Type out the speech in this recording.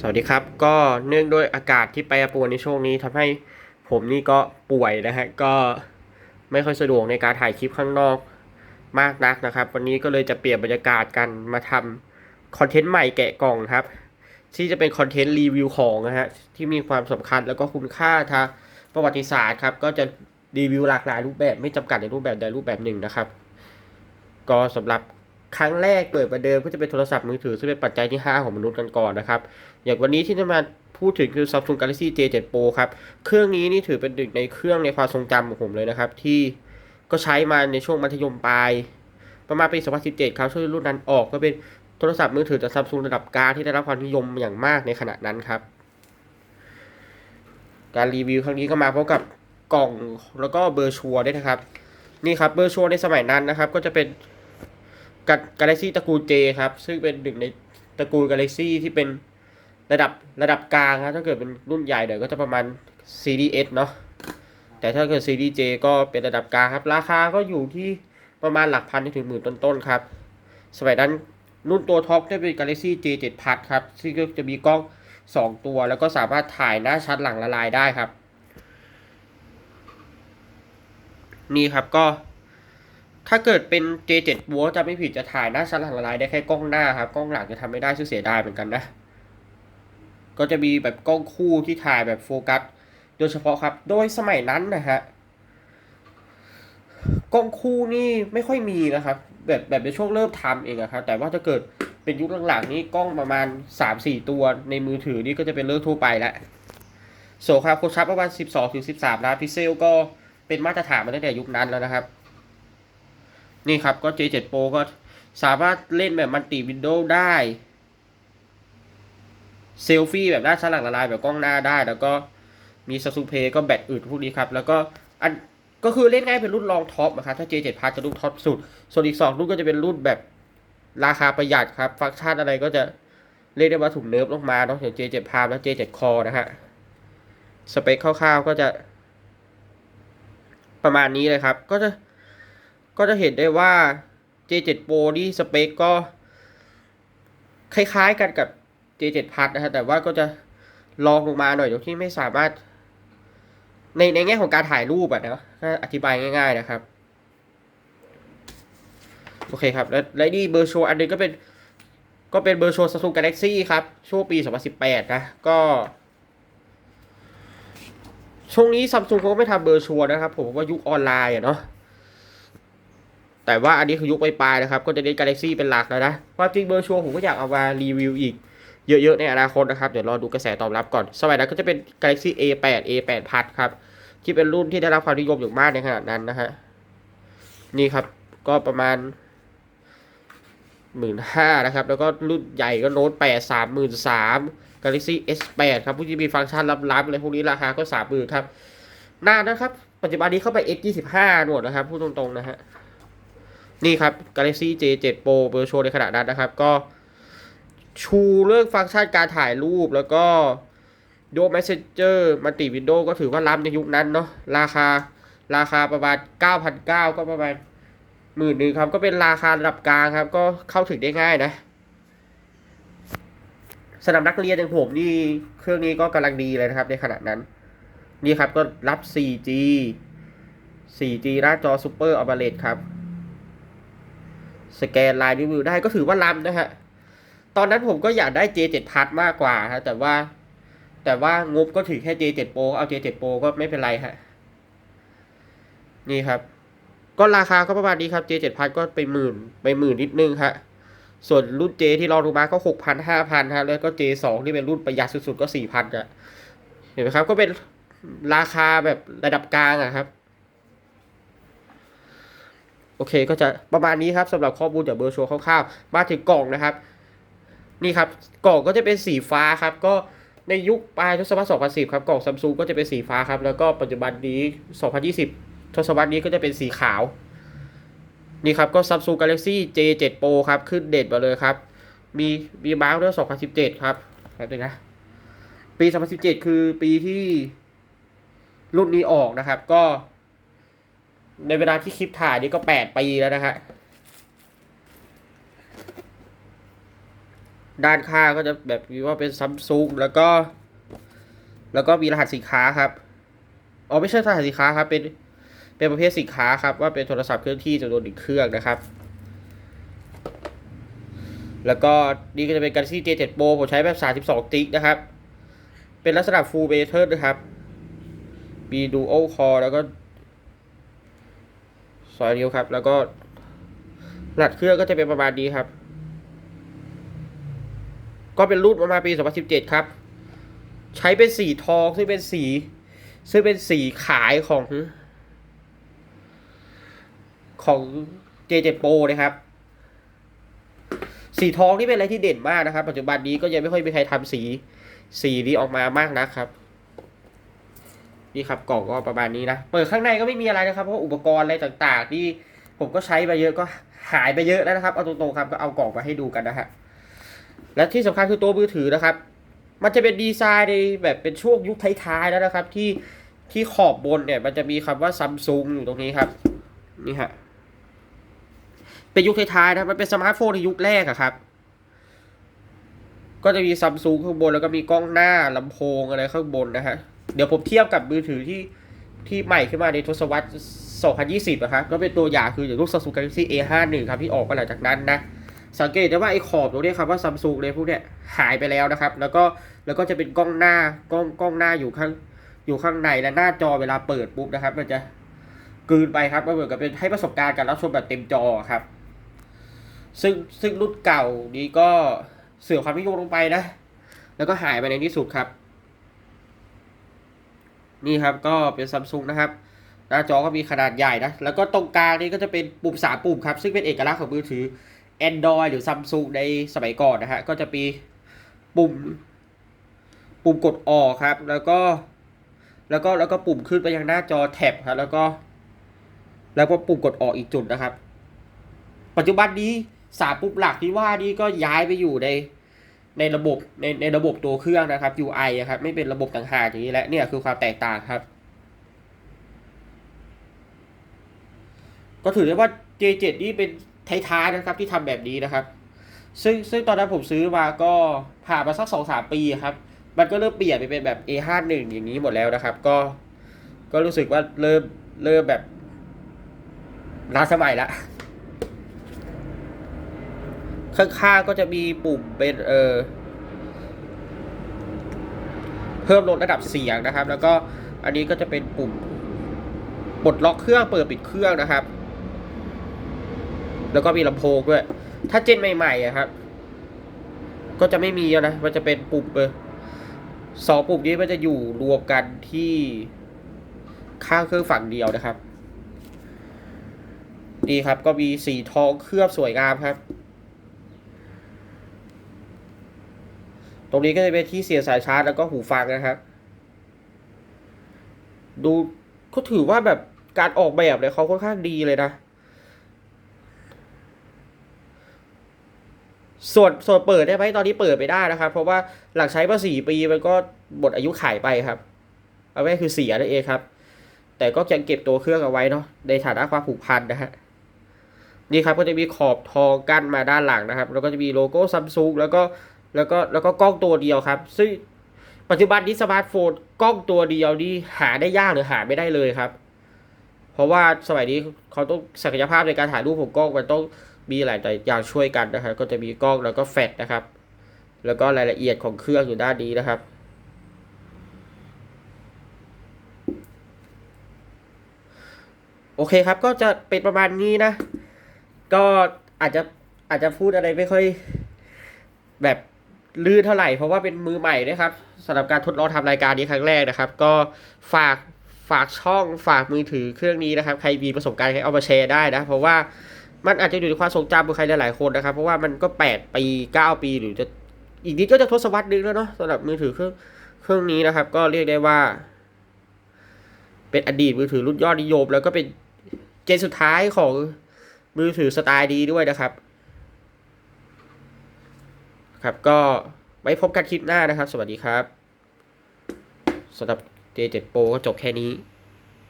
สวัสดีครับ ก็เนื่องด้วยอากาศที่แปรปรวนในช่วงนี้ทำให้ผมนี่ก็ป่วยนะฮะ ก็ไม่ค่อยสะดวกในการถ่ายคลิปข้างนอกมากนักนะครับ วันนี้ก็เลยจะเปลี่ยนบรรยากาศกันมาทำคอนเทนต์ใหม่แกะกล่องครับ ที่จะเป็นคอนเทนต์รีวิวของนะฮะที่มีความสำคัญแล้วก็คุณค่าทางประวัติศาสตร์ครับ ก็จะรีวิวหลากหลายรูปแบบไม่จำกัดในรูปแบบใดรูปแบบหนึ่งนะครับ ก็สำหรับ ครั้งแรกเปิดประเดิมก็จะเป็นโทรศัพท์มือถือ ซึ่งเป็นปัจจัยที่ 5 ของมนุษย์กันก่อนนะครับ อย่างวันนี้ที่จะมาพูดถึงคือ Samsung Galaxy J7 Pro ครับ เครื่องนี้นี่ถือเป็นหนึ่งในเครื่องในความทรงจำของผมเลยนะครับ ที่ก็ใช้มาในช่วงมัธยมปลาย ประมาณปี 2017 ครับช่วงรุ่นนั้นออกก็เป็นโทรศัพท์มือถือจาก Samsung ระดับกลางที่ได้รับความนิยมอย่างมากในขณะนั้นครับ การรีวิวครั้งนี้ก็มาพร้อมกับกล่องแล้วก็เบอร์ชัวด้วยนะครับ นี่ครับเบอร์ชัวในสมัยนั้นนะครับ ก็จะเป็น กาแล็กซี่ตระกูล J ครับ ซึ่งเป็นหนึ่งในตระกูลกาแล็กซี่ที่เป็นระดับระดับกลางครับถ้าเกิดเป็นรุ่นใหญ่เดี๋ยวก็จะประมาณ Series S เนาะแต่ถ้าเกิด Series J ก็เป็นระดับกลางครับ ราคาก็อยู่ที่ประมาณหลักพันถึงหมื่นต้นๆครับ สมัยนั้นรุ่นตัวท็อปจะเป็น Galaxy J 7 Plus ครับ ซึ่งก็จะมีกล้อง 2 ตัว แล้วก็สามารถถ่ายหน้าชัดหลังละลายได้ครับ นี่ครับก็ ถ้าเกิดเป็น J7 Pro จะไม่ผิดจะถ่ายหน้าชั้นหลังละลายได้แค่กล้องหน้าครับ กล้องหลังจะทำไม่ได้ซึ่งเสียดายเหมือนกันนะ ก็จะมีแบบกล้องคู่ที่ถ่ายแบบโฟกัส โดยเฉพาะครับ โดยสมัยนั้นนะฮะ กล้องคู่นี่ไม่ค่อยมีนะครับ แบบแบบในช่วงเริ่มทำเองอะครับ แต่ว่าถ้าเกิดเป็นยุคหลังๆนี้กล้องประมาณ 3-4 ตัวในมือถือนี่ก็จะเป็นเรื่องทั่วไปแล้วโสครับโคชับประมาณ 12-13ล้านพิกเซลก็เป็นมาตรฐานมาตั้งแต่ยุคนั้นแล้วนะครับ นี่ครับก็ J7 Pro ก็สามารถเล่นแบบมัลติวินโดว์ได้เซลฟี่แบบหน้าชั้นหลังละลายแบบกล้องหน้าได้ แล้วก็มีซั s ูเพก็แบตอึดพวกนี้ครับ แล้วก็อันก็คือเล่นง่ายเป็นรุ่นรองท็อปนะครับ ถ้า J7 Plus จะรุ่นท็อปสุด ส่วนอีก 2 รุ่นก็จะเป็นรุ่นแบบราคาประหยัดครับ ฟังก์ชันอะไรก็จะเรียกได้ว่าถูกเนิร์ฟลงมาเนาะอย่าง J7 Plus และ J7 Core นะฮะ สเปคคร่าวๆก็จะประมาณนี้เลยครับ ก็จะ ก็จะเห็นได้ว่า J7 Pro นี่สเปคก็ คล้ายๆกันกับ J7 Plus นะฮะแต่ว่าก็จะลองลงมาหน่อยโดยที่ไม่สามารถ ในในแง่ของการถ่ายรูปอะนะอธิบายง่าย ๆนะครับ โอเคครับ แล้วและนี่เบอร์โชว์อันนึงก็เป็น ก็เป็นเบอร์โชว์ Samsung Galaxy ครับ ช่วงปี 2018 นะ ก็ช่วงนี้ซัมซุงเขาก็ไม่ทำเบอร์ชัวร์นะครับ ผมว่ายุคออนไลน์อะเนาะ แต่ว่าอันนี้คือยุคปลายๆนะครับ ก็จะเน้น Galaxy เป็นหลักแล้วนะความจริงเบอร์ชัวร์ผมก็อยากเอามารีวิวอีกเยอะๆในอนาคตนะครับ เดี๋ยวรอดูกระแสตอบรับก่อน สมัยนั้นก็จะเป็น Galaxy A8 A8 Plus ครับ ที่เป็นรุ่นที่ได้รับความนิยมอย่างมากในขณะนั้นนะฮะ นี่ครับ ก็ประมาณหมื่นห้านะครับ แล้วก็รุ่นใหญ่ก็โน้ตแปดสามหมื่นสาม Galaxy S8 ครับผู้ที่มีฟังก์ชันลับๆอะไรพวกนี้ราคาก็สามหมื่นครับนานนะครับ ปัจจุบันนี้เข้าไป S25 หมดนะครับ พูดตรงๆนะฮะ นี่ครับ Galaxy J7 Pro เบอร์โชว์ในขณะนั้นนะครับ ก็ชูเรื่องฟังก์ชันการถ่ายรูปแล้วก็ Dual Messenger มัลติวินโดว์ก็ถือว่าล้ำในยุคนั้นเนาะราคาราคาประมาณ 9,900 ก็ประมาณหมื่นหนึ่งครับ ก็เป็นราคาระดับกลางครับ ก็เข้าถึงได้ง่ายนะสำหรับนักเรียนอย่างผมนี่เครื่องนี้ก็กำลังดีเลยนะครับ ในขณะนั้น นี่ครับก็รับ 4G 4G หน้าจอ Super AMOLED ครับ สแกนลายนิ้วมือได้ก็ถือว่าล้ำนะฮะ ตอนนั้นผมก็อยากได้ J7 Plus มากกว่าฮะ แต่ว่า แต่ว่างบก็ถือแค่ J7 Pro เอา J7 Pro ก็ไม่เป็นไรฮะ นี่ครับ ก็ราคาก็ประมาณนี้ครับ J7 Plus ก็ไปหมื่นไปหมื่นนิดนึงฮะ ส่วนรุ่น J ที่เราดูมาก็หกพันห้าพันฮะ แล้วก็ J สองที่เป็นรุ่นประหยัดสุดๆก็สี่พันอะเห็นไหมครับ ก็เป็นราคาแบบระดับกลางอะครับ โอเคก็จะประมาณนี้ครับสำหรับข้อมูลจากเบอร์โชว์คร่าวๆมาถึงกล่องนะครับ นี่ครับกล่องก็จะเป็นสีฟ้าครับ ก็ในยุคปลายทศวรรษ 2010 ครับกล่องซัมซุงก็จะเป็นสีฟ้าครับ แล้วก็ปัจจุบันนี้ 2020 ทศวรรษนี้ก็จะเป็นสีขาว นี่ครับก็ Samsung Galaxy J7 Pro ครับ ขึ้นเด่นมาเลยครับ มีมีมาร์กด้วย 2017 ครับแป๊บนึงนะ ปี 2017 คือปีที่รุ่นนี้ออกนะครับ ก็ ในเวลาที่คลิปถ่ายนี่ก็8ปีแล้วนะฮะด้านข้างก็จะแบบมีว่าเป็นซัมซุงแล้วก็ แล้วก็มีรหัสสินค้าครับอ๋อไม่ใช่รหัสสินค้าครับ เป็นเป็นประเภทสินค้าครับ ว่าเป็นโทรศัพท์เคลื่อนที่จำนวนหนึ่งเครื่องนะครับ แล้วก็นี่ก็จะเป็น Galaxy J7 Pro ผมใช้แบบ 32จิกนะครับ เป็นลักษณะ Full Bezel นะครับ มี Dual Core แล้วก็ สอยนิ้วครับ แล้วก็รหัสเครื่องก็จะเป็นประมาณนี้ครับ ก็เป็นรุ่นประมาณปี 2017 ครับ ใช้เป็นสีทองซึ่งเป็นสี ซึ่งเป็นสีขายของ ของ J7 Pro นะครับ สีทองนี่เป็นอะไรที่เด่นมากนะครับ ปัจจุบันนี้ก็ยังไม่ค่อยมีใครทำสี สีนี้ออกมามากนะครับ นี่ครับกล่องก็ประมาณนี้นะ เปิดข้างในก็ไม่มีอะไรนะครับ เพราะอุปกรณ์อะไรต่างๆ ที่ผมก็ใช้ไปเยอะก็หายไปเยอะแล้วนะครับ เอาตรงๆครับก็เอากล่องมาให้ดูกันนะฮะ และที่สำคัญคือตัวมือถือนะครับ มันจะเป็นดีไซน์ในแบบเป็นช่วงยุคท้ายๆแล้วนะครับ ที่ที่ขอบบนเนี่ย มันจะมีคำว่าซัมซุงอยู่ตรงนี้ครับ นี่ฮะ เป็นยุคท้ายๆนะ มันเป็นสมาร์ทโฟนในยุคแรกอะครับก็จะมีซัมซุงข้างบนแล้วก็มีกล้องหน้าลำโพงอะไรข้างบนนะฮะ เดี๋ยวผมเทียบกับมือถือที่ที่ใหม่ขึ้นมาในทศวรรษ 2020นะครับก็เป็นตัวอย่างคืออย่างรุ่น Samsung Galaxy A51 ครับที่ออกมาหลังจากนั้นนะ สังเกตได้ว่าไอ้ขอบตรงนี้ครับว่าซัมซุงเลยพวกเนี้ยหายไปแล้วนะครับ แล้วก็แล้วก็จะเป็นกล้องหน้ากล้องกล้องหน้าอยู่ข้างอยู่ข้างในและหน้าจอเวลาเปิดปุ๊บนะครับ มันจะกลืนไปครับมันเหมือนกับเป็นให้ประสบการณ์การรับชมแบบเต็มจอครับ ซึ่งซึ่งรุ่นเก่านี้ก็เสื่อมความนิยมลงไปนะ แล้วก็หายไปในที่สุดครับ นี่ครับก็เป็นซัมซุงนะครับ หน้าจอก็มีขนาดใหญ่นะ แล้วก็ตรงกลางนี่ก็จะเป็นปุ่มสามปุ่มครับ ซึ่งเป็นเอกลักษณ์ของมือถือ Android หรือ Samsung ในสมัยก่อนนะฮะ ก็จะมีปุ่ม ปุ่มกดออกครับ แล้วก็ แล้วก็ แล้วก็ปุ่มขึ้นไปยังหน้าจอแท็บครับ แล้วก็ แล้วก็ปุ่มกดออกอีกจุดนะครับ ปัจจุบันนี้สามปุ่มหลักที่ว่านี้ก็ย้ายไปอยู่ใน ในระบบในในระบบตัวเครื่องนะครับ UI อะครับไม่เป็นระบบต่างหากอย่างนี้และเนี่ยคือความแตกต่างครับ ก็ถือได้ว่า J7 นี่เป็นท้ายๆนะครับที่ทำแบบนี้นะครับ ซึ่งซึ่งตอนนั้นผมซื้อมาก็ผ่านมาสักสองสามปีครับ มันก็เริ่มเปลี่ยนไปเป็นแบบ A51 อย่างนี้หมดแล้วนะครับ ก็ก็รู้สึกว่าเริ่มเริ่มแบบล้าสมัยละ ข้างๆก็จะมีปุ่มเป็นเออเพิ่มลดระดับเสียงนะครับ แล้วก็อันนี้ก็จะเป็นปุ่มปลดล็อกเครื่องเปิดปิดเครื่องนะครับ แล้วก็มีลำโพงด้วย ถ้าเจนใหม่ๆอะครับ ก็จะไม่มีนะ มันจะเป็นปุ่มเออสองปุ่มนี้มันจะอยู่รวมกันที่ข้างเครื่องฝั่งเดียวนะครับนี่ครับก็มีสีทองเคลือบสวยงามครับ รงนี้ก็จะเป็นที่เสียบสายชาร์จแล้วก็หูฟังนะครับดูก็ถือว่าแบบการออกแบบเนี่ยเขาค่อนข้างดีเลยนะ ส่วนส่วนเปิดได้ไหมตอนนี้เปิดไม่ได้นะครับ เพราะว่าหลังใช้มาสี่ปีมันก็หมดอายุขายไปครับ เอาไว้คือเสียนั่นเองครับ แต่ก็ยังเก็บตัวเครื่องเอาไว้เนาะในฐานะความผูกพันนะฮะนี่ครับก็จะมีขอบทองกั้นมาด้านหลังนะครับ แล้วก็จะมีโลโก้ซัมซุงแล้วก็ แล้วก็แล้วก็กล้องตัวเดียวครับ ซึ่งปัจจุบันนี้สมาร์ทโฟนกล้องตัวเดียวนี่หาได้ยากหรือหาไม่ได้เลยครับ เพราะว่าสมัยนี้เขาต้องศักยภาพในการถ่ายรูปของกล้องมันต้องมีหลายอย่างช่วยกันนะครับ ก็จะมีกล้องแล้วก็แฟลชนะครับ แล้วก็รายละเอียดของเครื่องอยู่ด้านนี้นะครับโอเคครับ ก็จะเป็นประมาณนี้นะ ก็อาจจะอาจจะพูดอะไรไม่ค่อยแบบ ลื่นเท่าไหร่เพราะว่าเป็นมือใหม่นะครับสำหรับการทดลองทำรายการนี้ครั้งแรกนะครับ ก็ฝากฝากช่องฝากมือถือเครื่องนี้นะครับ ใครมีประสบการณ์ให้เอามาแชร์ได้นะ เพราะว่ามันอาจจะอยู่ในความทรงจำของใครหลายๆคนนะครับ เพราะว่ามันก็แปดปีเก้าปีหรือจะอีกนิดก็จะทศวรรษนึงแล้วเนาะสำหรับมือถือเครื่องเครื่องนี้นะครับ ก็เรียกได้ว่า เป็นอดีตมือถือรุ่นยอดนิยม แล้วก็เป็นเจนสุดท้ายของมือถือสไตล์ดีด้วยนะครับ ครับก็ไว้พบกันคลิปหน้านะครับ สวัสดีครับสำหรับ J7 Pro ก็จบแค่นี้